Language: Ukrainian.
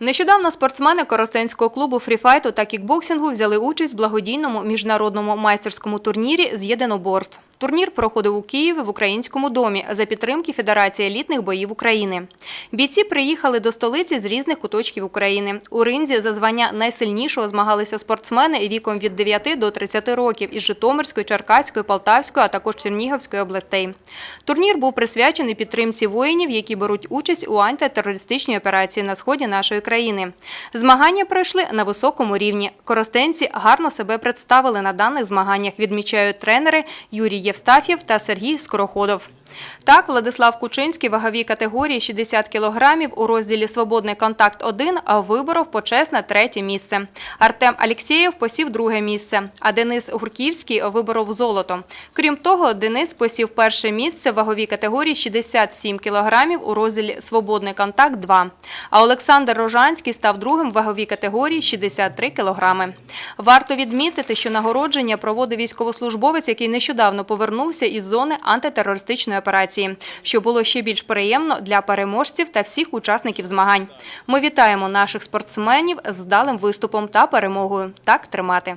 Нещодавно спортсмени Коростенського клубу фріфайту та кікбоксингу взяли участь в благодійному міжнародному майстерському турнірі з єдиноборств. Турнір проходив у Києві в Українському домі за підтримки Федерації елітних боїв України. Бійці приїхали до столиці з різних куточків України. У ринзі за звання найсильнішого змагалися спортсмени віком від 9 до 30 років із Житомирської, Черкаської, Полтавської, а також Чернігівської областей. Турнір був присвячений підтримці воїнів, які беруть участь у антитерористичній операції на сході нашої країни. Змагання пройшли на високому рівні. Коростенці гарно себе представили на даних змаганнях, відмічають тренери Юрій Євстафєв та Сергій Скороходов. Так, Владислав Кучинський в ваговій категорії 60 кілограмів у розділі «Свободний контакт-1» виборов почесне третє місце. Артем Алєксєєв посів друге місце, а Денис Гурківський виборов золото. Крім того, Денис посів перше місце в ваговій категорії 67 кілограмів у розділі «Свободний контакт-2». А Олександр Рожанський став другим в ваговій категорії 63 кілограми. Варто відмітити, що нагородження проводив військовослужбовець, який нещодавно повернувся із зони антитерористичної операції, що було ще більш приємно для переможців та всіх учасників змагань. Ми вітаємо наших спортсменів з вдалим виступом та перемогою. Так тримати.